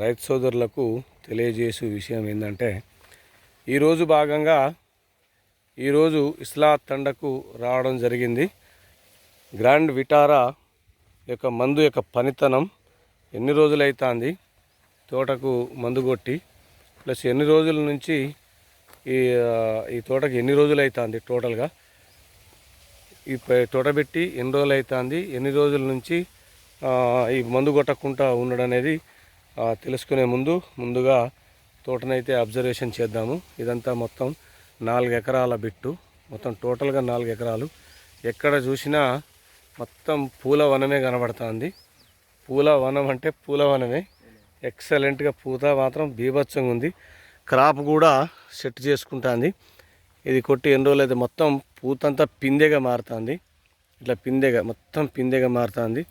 రైతు సోదరులకు తెలియజేసే విషయం ఏంటంటే ఈరోజు భాగంగా ఈరోజు ఇస్లా తండకు రావడం జరిగింది. గ్రాండ్ విటారా యొక్క మందు యొక్క పనితనం ఎన్ని రోజులైతుంది? తోటకు మందు కొట్టి ప్లస్ ఎన్ని రోజుల నుంచి ఈ ఈ తోటకి ఎన్ని రోజులు అవుతుంది టోటల్గా? ఈ తోట పెట్టి ఎన్ని రోజులు అవుతుంది ఎన్ని రోజుల నుంచి ఈ మందు కొట్టకుండా ఉండడం అనేది తెలుసుకునే ముందు ముందుగా తోటనైతే అబ్జర్వేషన్ చేద్దాము. ఇదంతా మొత్తం నాలుగు ఎకరాల బిట్టు. మొత్తం టోటల్గా నాలుగు ఎకరాలు. ఎక్కడ చూసినా మొత్తం పూల వనమే కనబడుతుంది. పూల వనం అంటే పూల వనమే. ఎక్సలెంట్గా పూత మాత్రం బీభత్సంగా ఉంది. క్రాప్ కూడా సెట్ చేసుకుంటుంది. ఇది కొట్టి ఎన్ని రోజులు అయితే మొత్తం పూతంతా పిందెగా మారుతుంది. ఇట్లా పిందెగా మొత్తం పిందెగా మారుతుంది.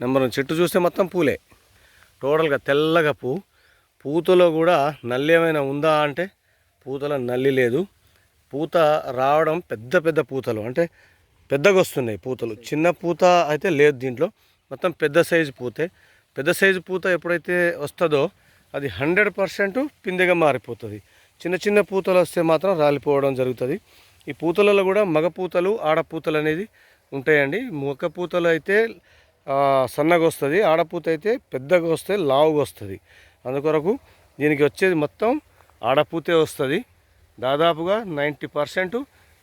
నెంబర్ వన్ చెట్టు చూస్తే మొత్తం పూలే. టోటల్గా తెల్లగా పువ్వు పూతలో కూడా నల్లి ఏమైనా ఉందా అంటే పూతల నల్లి లేదు. పూత రావడం పెద్ద పెద్ద పూతలు అంటే పెద్దగా వస్తున్నాయి పూతలు. చిన్న పూత అయితే లేదు దీంట్లో. మొత్తం పెద్ద సైజు పూతే. పెద్ద సైజు పూత ఎప్పుడైతే వస్తుందో అది హండ్రెడ్ పర్సెంట్ పిందెగా మారిపోతుంది. చిన్న చిన్న పూతలు వస్తే మాత్రం రాలిపోవడం జరుగుతుంది. ఈ పూతలలో కూడా మగ పూతలు ఆడపూతలు అనేది ఉంటాయండి. మగ పూతలు అయితే సన్నగా వస్తుంది ఆడపూత అయితే పెద్దగా వస్తే లావుగా వస్తుంది. అందుకొరకు దీనికి వచ్చేది మొత్తం ఆడపూతే వస్తుంది. దాదాపుగా నైంటీ పర్సెంట్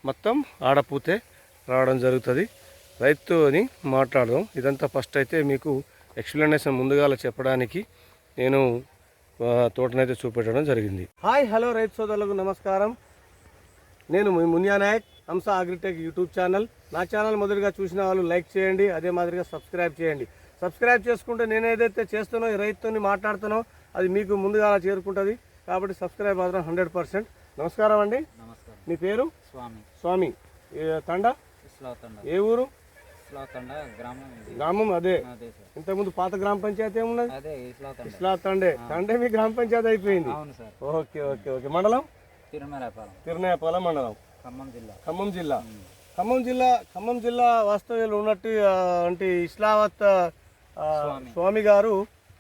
మొత్తం ఆడపూతే రావడం జరుగుతుంది. రైతు అని మాట్లాడదాం. ఇదంతా ఫస్ట్ అయితే మీకు ఎక్స్ప్లెనేషన్ ముందుగా చెప్పడానికి నేను తోటనైతే చూపెట్టడం జరిగింది. హాయ్ హలో రైతు సోదరులకు నమస్కారం. నేను Muniya Naik Hamsa Agritech YouTube channel. నా ఛానల్ మొదటిగా చూసిన వాళ్ళు లైక్ చేయండి అదే మాదిరిగా సబ్స్క్రైబ్ చేయండి. సబ్స్క్రైబ్ చేసుకుంటే నేను ఏదైతే చేస్తానో ఈ రైతుని మాట్లాడుతానో అది మీకు ముందుగా చేరుకుంటుంది. కాబట్టి సబ్స్క్రైబ్ మాత్రం హండ్రెడ్ పర్సెంట్. నమస్కారం అండి. నమస్కారం. మీ పేరు? స్వామి. స్వామి. తండ? ఏ ఊరు? గ్రామం అదే. ఇంతకుముందు పాత గ్రామ పంచాయతీ ఏమున్నది? ఇస్లా తండే. తండే. మీ గ్రామ పంచాయతీ అయిపోయింది. Okay okay okay. మండలం? తిరుమలపాలెం. మండలం. ఖమ్మం జిల్లా. ఖమ్మం జిల్లా. ఖమ్మం జిల్లా ఖమ్మం జిల్లా వాస్తవ్యులు ఉన్నట్టు అంటే ఇస్లావత్ స్వామి. గారు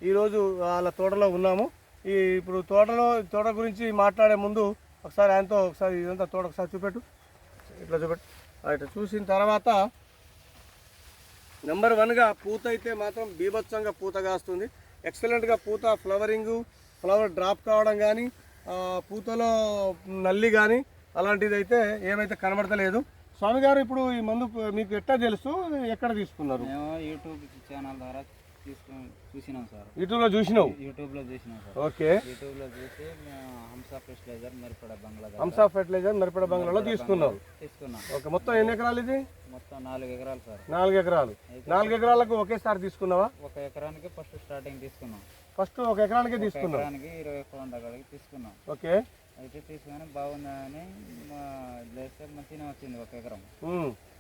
ఈరోజు వాళ్ళ తోటలో ఉన్నాము. ఈ ఇప్పుడు తోటలో తోట గురించి మాట్లాడే ముందు ఒకసారి ఆయనతో ఒకసారి ఇదంతా తోట ఒకసారి చూపెట్టు. ఇట్లా చూపెట్టు. ఇట్లా చూసిన తర్వాత నెంబర్ వన్గా పూత అయితే మాత్రం బీభత్సంగా పూత కాస్తుంది. ఎక్సలెంట్గా పూత ఫ్లవరింగు ఫ్లవర్ డ్రాప్ కావడం కానీ పూతలో నల్లి కానీ అలాంటిది అయితే ఏమైతే కనబడతలేదు. స్వామి గారు ఇప్పుడు ఈ మందు మీకు ఎట్లా తెలుసు? ఎక్కడ తీసుకున్నారు? యూట్యూబ్ ఛానల్ ద్వారా తీసుకుని చూసినాం సార్. యూట్యూబ్లో చూసినావు? యూట్యూబ్లో చూసినాం సార్. ఓకే. యూట్యూబ్లో చూసి మేము హంస ఫెర్టిలైజర్ మిరపడ బంగ్లా హంసా ఫెర్టిలైజర్ మిరపడ బంగ్లాలో తీసుకున్నావు. తీసుకున్నాం. ఓకే. మొత్తం ఎన్ని ఎకరాలు ఇది? మొత్తం నాలుగు ఎకరాలు సార్. నాలుగు ఎకరాలు. నాలుగు ఎకరాలకు ఒకేసారి తీసుకున్నావా? ఒక ఎకరానికి ఫస్ట్ స్టార్టింగ్ తీసుకున్నాం. ఫస్ట్ ఒక ఎకరానికే ఎకరానికి ఇరవై కొండ కాడికి తీసుకున్నాం. ఓకే. అయితే తీసుకొని బాగుందని మా లేస్తే మంచిగా వచ్చింది ఒక ఎకరం.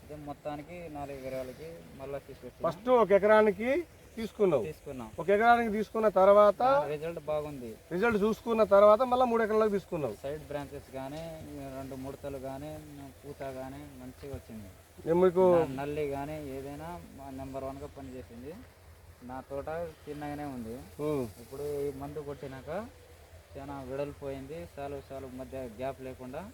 అయితే మొత్తానికి నాలుగు ఎకరాలకి మళ్ళీ తీసుకొచ్చి ఫస్ట్ ఒక ఎకరానికి తీసుకున్నావు. తీసుకున్నాం. ఒక ఎకరానికి తీసుకున్న తర్వాత రిజల్ట్ బాగుంది. రిజల్ట్ చూసుకున్న తర్వాత మళ్ళీ మూడు ఎకరాలకు తీసుకున్నావు. సైడ్ బ్రాంచెస్ కానీ రెండు ముడతలు కానీ పూత కానీ మంచిగా వచ్చింది. మీకు నల్లి కానీ ఏదైనా నెంబర్ వన్గా పనిచేసింది. నా తోట చిన్నగానే ఉంది. ఇప్పుడు ఈ మందు కొట్టినాక చాలా వెడల్పోయింది. సాలు సాలు మధ్య గ్యాప్ లేకుండా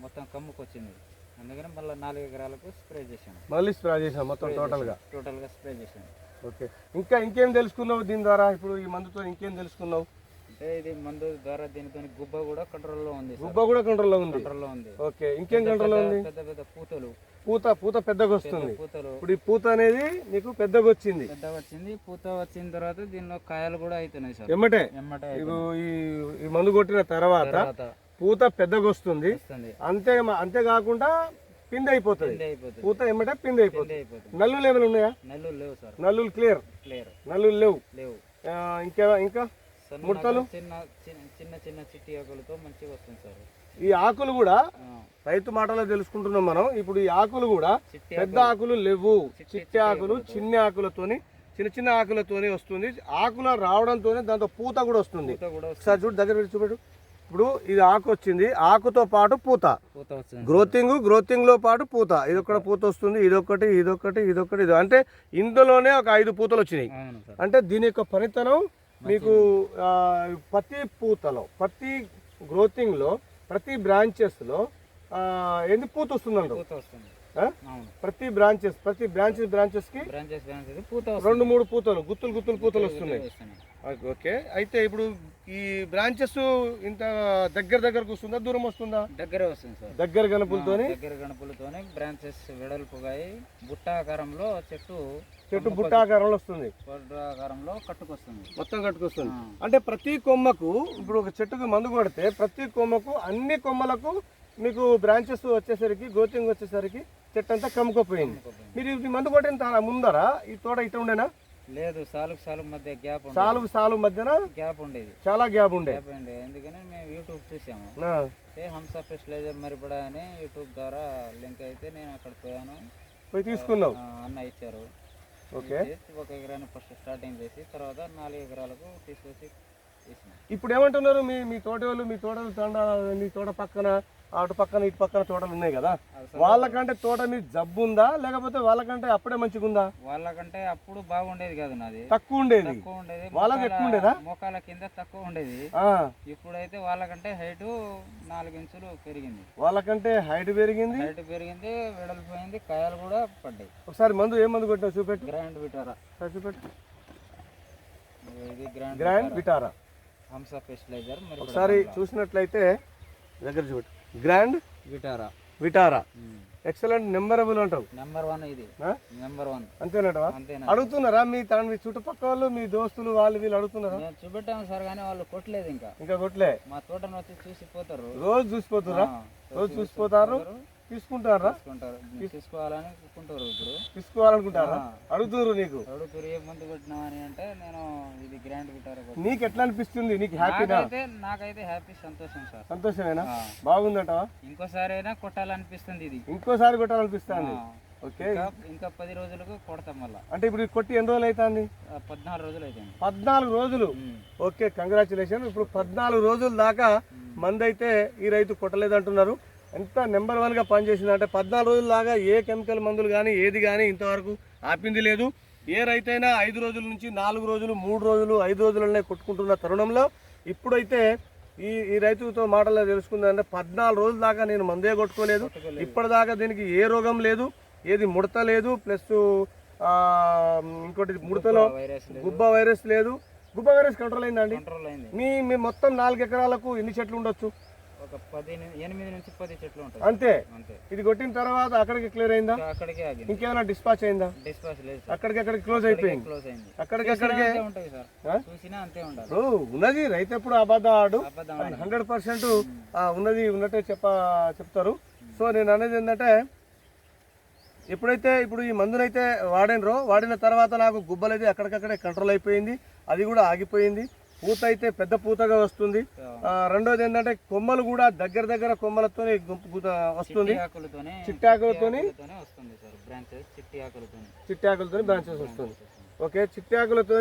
మొత్తం కమ్ముకు వచ్చింది అందుకని మళ్ళీ నాలుగు ఎకరాలకు స్ప్రే చేశాను. మళ్ళీ స్ప్రే చేసాం మొత్తం టోటల్గా? టోటల్గా స్ప్రే చేశాను. ఓకే. ఇంకా ఇంకేం తెలుసుకున్నావు దీని ద్వారా? ఇప్పుడు ఈ మందుతో ఇంకేం తెలుసుకున్నావు? ఇది మందు ద్వారా దీనితో గుబ్బ కూడా కంట్రోల్లో ఉంది. గుబ్బ కూడా కంట్రోల్లో ఉంది? కంట్రోల్లో ఉంది. ఓకే ఇంకేం కంట్రోల్లో ఉంది? పెద్ద పెద్ద పూతలు. పూత పూత పెద్దగా వస్తుంది. పూతలు. ఇప్పుడు ఈ పూత అనేది నీకు పెద్దగా వచ్చింది. పెద్ద వచ్చింది. పూత వచ్చిన తర్వాత దీనిలో కాయలు కూడా అవుతున్నాయి సార్. ఎమ్మటే? ఎమ్మటే ఈ ఈ మందు కొట్టిన తర్వాత పూత పెద్దగా వస్తుంది. అంతే అంతేకాకుండా పిండి అయిపోతుంది. పూత ఎమ్మటే పిండి అయిపోతుంది. నల్లులు ఏమైనా ఉన్నాయా? నెల్లూరు లేవు సార్. నల్లులు క్లియర్? క్లియర్. నల్లులు లేవు. లేవు. ఇంకా ఇంకా? ముడతలు? చిన్న చిన్న చిన్న చిట్టి ఆకులతో మంచిగా వస్తుంది సార్. ఈ ఆకులు కూడా రైతు మాటలో తెలుసుకుంటున్నాం మనం. ఇప్పుడు ఈ ఆకులు కూడా పెద్ద ఆకులు. లేవు. చిట్టి ఆకులు చిన్న ఆకులతోని చిన్న చిన్న ఆకులతోని వస్తుంది. ఆకుల రావడంతోనే దాంతో పూత కూడా వస్తుంది. ఒకసారి చూడు దగ్గర పెట్టి చూపెట్టు. ఇప్పుడు ఇది ఆకు వచ్చింది. ఆకుతో పాటు పూత. గ్రోతింగ్ గ్రోతింగ్లో పాటు పూత. ఇదొకటి పూత వస్తుంది ఇదొకటి ఇదొకటి ఇదొకటి ఇది అంటే ఇందులోనే ఒక ఐదు పూతలు వచ్చినాయి. సార్. అంటే దీని యొక్క పనితనం మీకు ప్రతి పూతలో ప్రతి గ్రోతింగ్లో ప్రతి బ్రాంచెస్లో ఎన్ని పూత వస్తుందండి ప్రతి బ్రాంచెస్ ప్రతి బ్రాంచెస్ బ్రాంచెస్కి రెండు మూడు పూతలు గుత్తులు గుత్తులు పూతలు వస్తున్నాయి. ఓకే అయితే ఇప్పుడు ఈ బ్రాంచెస్ ఇంత దగ్గర దగ్గరకు వస్తుందా దూరం వస్తుందా? దగ్గరే వస్తుంది సార్. దగ్గర గనుపులతోని దగ్గర గణపులతోనే బ్రాంచెస్ వెడల్పుగా బుట్టాకారంలో చెట్టు చెట్టు బుట్టాకారంలో వస్తుంది. బుట్టాకారంలో కట్టుకొస్తుంది. మొత్తం కట్టుకొస్తుంది. అంటే ప్రతి కొమ్మకు ఇప్పుడు ఒక చెట్టుకు మందు కొడితే ప్రతి కొమ్మకు అన్ని కొమ్మలకు మీకు బ్రాంచెస్ వచ్చేసరికి గ్రోతింగ్ వచ్చేసరికి చెట్టు అంతా కమ్ముకోపోయింది. మీరు మందు కొట్టిన ముందరా? ఈ తోట ఇట్లా ఉండేనా? లేదు సాలుకు సాలుకు మధ్య గ్యాప్ సాలు సాలు మధ్యన గ్యాప్ ఉండేది. చాలా గ్యాప్ ఉండే. గ్యాప్ ఉండేది ఎందుకని మేము యూట్యూబ్ చూసాము. ఏ హంస ఫెస్టిలైజర్ మరిపడా అని యూట్యూబ్ ద్వారా లింక్ అయితే నేను అక్కడ పోయాను. పోయి తీసుకున్నావు? అన్న ఇచ్చారు. ఓకే. ఒక ఎకరాన్ని ఫస్ట్ స్టార్టింగ్ చేసి తర్వాత నాలుగు ఎకరాలకు తీసుకొచ్చి ఇప్పుడు ఏమంటున్నారు మీ మీ తోట వాళ్ళు మీ తోట తండ మీ తోట పక్కన అటు పక్కన ఇటు పక్కన తోటలు ఉన్నాయి కదా. వాళ్ళకంటే తోట మీద జబ్బు ఉందా? లేకపోతే వాళ్ళకంటే అప్పుడే మంచిగా ఉందా? వాళ్ళకంటే అప్పుడు బాగుండేది కాదు నాది. తక్కువ ఉండేది. తక్కువ ఉండేది. వాళ్ళకి ఎక్కువ ఉండేదా? మోకాల కింద తక్కువ ఉండేది. ఇప్పుడైతే వాళ్ళకంటే హైట్ నాలుగు ఇంచులు పెరిగింది. వాళ్ళకంటే హైట్ పెరిగింది? హైట్ పెరిగింది వెడల్పోయింది కాయలు కూడా పడ్డాయి. ఒకసారి మందు ఏ మందు కొట్టావు? చూపెట్టు. Grand Vitara. చూపెట్టు. ఇది grand grand Vitara. Hamsa fertilizer మరి ఒకసారి చూసినట్లయితే దగ్గర చూపెట్టు. గ్రాండ్? విటారా. విటారా? ఎక్సలెంట్ నెంబరబుల్ అంటావు నెంబర్ వన్ ఇది? Number one. అంతేనటవా? అంతేనా అడుగుతున్నారా మీ తన మీ చుట్టుపక్కల వాళ్ళు మీ దోస్తులు వాళ్ళు వీళ్ళు అడుగుతున్నారా? మేము చూపెట్టాము సార్ కానీ వాళ్ళు కొట్టలేదు ఇంకా. ఇంకా కొట్లే మా తోటను వచ్చి చూసి పోతారు. రోజు చూసిపోతురా? రోజు చూసిపోతారు. తీసుకుంటారా? తీసుకుంటారు. తీసుకోవాలని అనుకుంటారు ఇప్పుడు. తీసుకోవాలనుకుంటారా? అడుగుతున్నారు నీకు. అడుగుతారు ఏ మందు కొట్టినామని అంటే నేను ఇది గ్రాండ్ కొట్టినా. నీకు ఎట్లా అనిపిస్తుంది? నీకు హ్యాపీనా నాకైతే నాకైతే హ్యాపీ సంతోషం సార్. సంతోషమేనా? ఆ, బాగుందటవా ఇంకోసారి అయినా కొట్టాలనిపిస్తుంది ఇది. ఇంకోసారి కొట్టాలనిపిస్తుంది. ఓకే. ఇంకా పది రోజులకు కొడతాం మళ్ళా. అంటే ఇప్పుడు కొట్టి ఎన్ని రోజులు అవుతుంది పద్నాలుగు రోజులు అయితే పద్నాలుగు రోజులు? ఓకే కంగ్రాచులేషన్ ఇప్పుడు పద్నాలుగు రోజుల దాకా మంది అయితే ఈ రైతు కొట్టలేదు అంటున్నారు ఎంత నెంబర్ వన్గా పనిచేసింది అంటే పద్నాలుగు రోజుల దాకా ఏ కెమికల్ మందులు కానీ ఏది కానీ ఇంతవరకు ఆపింది లేదు. ఏ రైతైనా ఐదు రోజుల నుంచి నాలుగు రోజులు మూడు రోజులు ఐదు రోజులనే కొట్టుకుంటున్న తరుణంలో ఇప్పుడైతే ఈ ఈ రైతుతో మాటల్లో తెలుసుకుందంటే పద్నాలుగు రోజుల దాకా నేను మందే కొట్టుకోలేదు. ఇప్పటిదాకా దీనికి ఏ రోగం లేదు ఏది ముడత లేదు ప్లస్ ఇంకోటి ముడతలో గుబ్బ వైరస్ లేదు. గుబ్బ వైరస్ కంట్రోల్ అయిందండి మీ మీ మొత్తం నాలుగు ఎకరాలకు ఎన్ని చెట్లు ఉండొచ్చు? ఒక పది ని- ఎనిమిది నుంచి పది చెట్లు ఉంటాయి. అంతే? అంతే. ఇది కొట్టిన తర్వాత అక్కడికి క్లియర్ అయిందా? ఇంకా అక్కడికే ఆగింది. ఇంకేమైనా డిస్పాచ్ అయిందా? డిస్పాచ్ లేదు సార్ అక్కడికి అక్కడికి క్లోజ్ అయిపోయింది. క్లోజ్ అయింది. అక్కడికి చూసినా అక్కడికే? అంతే ఉంటాయి సార్ ఆ? చూసినా అంతే ఉండాలి. ఓ, ఉన్నది రైతు ఎప్పుడు అబద్ధం ఆడు. హండ్రెడ్ పర్సెంట్ ఉన్నది ఉన్నట్టే చెప్ప చెప్తారు. సో నేను అనేది ఏంటంటే ఎప్పుడైతే ఇప్పుడు ఈ మందునైతే వాడినరో వాడిన తర్వాత నాకు గుబ్బలైతే అక్కడికక్కడే కంట్రోల్ అయిపోయింది. అది కూడా ఆగిపోయింది. పూత అయితే పెద్ద పూతగా వస్తుంది. ఆ, రెండోది ఏంటంటే కొమ్మలు కూడా దగ్గర దగ్గర కొమ్మలతో గుంపు పూత వస్తుంది. చిట్టి ఆకులతోనే చిట్టి ఆకులతోని? ఆకులతోనే వస్తుంది సార్ బ్రాంచెస్ వస్తుంది. ఓకే చిట్టి ఆకులతో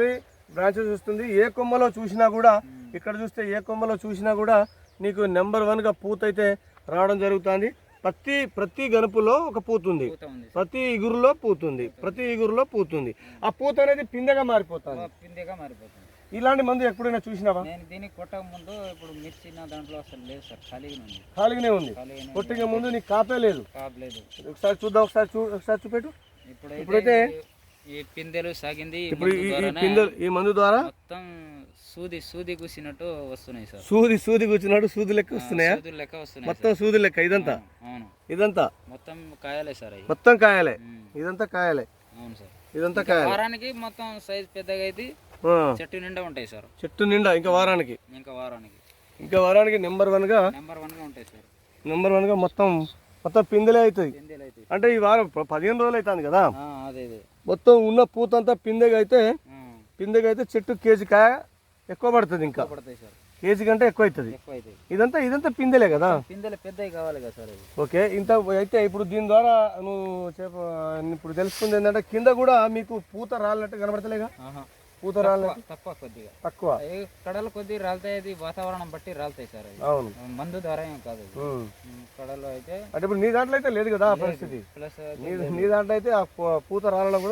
బ్రాంచెస్ వస్తుంది. ఏ కొమ్మలో చూసినా కూడా ఇక్కడ చూస్తే ఏ కొమ్మలో చూసినా కూడా నీకు నెంబర్ వన్గా పూత అయితే రావడం జరుగుతుంది. ప్రతి ప్రతి గనుపులో ఒక పూత ఉంది. పూత ఉంది సార్. ప్రతి ఇగురులో పూతుంది ప్రతి ఇగురులో పూతుంది ఆ పూత అనేది పిందెగా మారిపోతుంది. పిందెగా మారిపోతుంది. ఇలాంటి మందు ఎప్పుడైనా చూసినావా? నేను దీనికి కొట్టక ముందు ఇప్పుడు మిర్చి నా దాంట్లో అసలు లేదు సార్ ఖాళీగానే ఉంది. ఖాళీగానే ఉంది. కొట్టిన ముందు నీకు కాపే లేదు? కాపలేదు ఒకసారి చూద్దాం ఒకసారి చూ ఒకసారి చూపెట్టు. ఇప్పుడైతే ఇప్పుడైతే ఈ పిందెలు సాగింది ఈ ఇప్పుడు మందు ఈ- పిందెలు ఈ మందు ద్వారా? మొత్తం సూది సూది కూసినట్టు వస్తున్నాయి సార్. సూది సూది కూర్చున్నాడు సూది లెక్క వస్తున్నాయా? సూదులు లెక్క వస్తున్నాయి మొత్తం సూది లెక్క ఇదంతా. అవును ఇదంతా? మొత్తం కాయలే సార్ మొత్తం కాయలే? ఇదంతా కాయలే? అవును సార్. ఇదంతా కాయలే? వారానికి మొత్తం సైజ్ పెద్దగా అయితే చెట్టు నిండా ఉంటాయి సార్. చెట్టు నిండా ఇంకా వారానికి? ఇంకా వారానికి. ఇంకా వారానికి నెంబర్ వన్గా నెంబర్ వన్గా ఉంటాయి సార్. నెంబర్ వన్గా మొత్తం మొత్తం పిందెలే అవుతుంది అంటే ఈ వారం పదిహేను రోజులు అవుతుంది కదా? మొత్తం ఉన్న పూతంతా పిందెగా అయితే పిందెగా అయితే చెట్టు కేజీ కాయ ఎక్కువ పడుతుంది ఇంకా. కేజీ కంటే ఎక్కువ అవుతుంది ఇదంతా ఇదంతా పిందెలే కదా? పిందెలు పెద్దవి కావాలి కదా సార్ ఓకే ఇంత అయితే ఇప్పుడు దీని ద్వారా నువ్వు ఇప్పుడు తెలుసుకుంది ఏంటంటే కింద కూడా మీకు పూత రాలినట్టు కనబడతలేగా. పూత రాలినట్టు తక్కువ- కొద్దిగా. తక్కువ. కడలు కొద్దిగా రాలుతాయి అది వాతావరణం బట్టి రాలుతాయి సార్ అవి. అవును. మందు ద్వారా ఏం కాదు కడలు అయితే అంటే ఇప్పుడు నీ దాంట్లో అయితే లేదు కదా పరిస్థితి. నీ దాంట్లో అయితే ఆ పూత రాలడం కూడా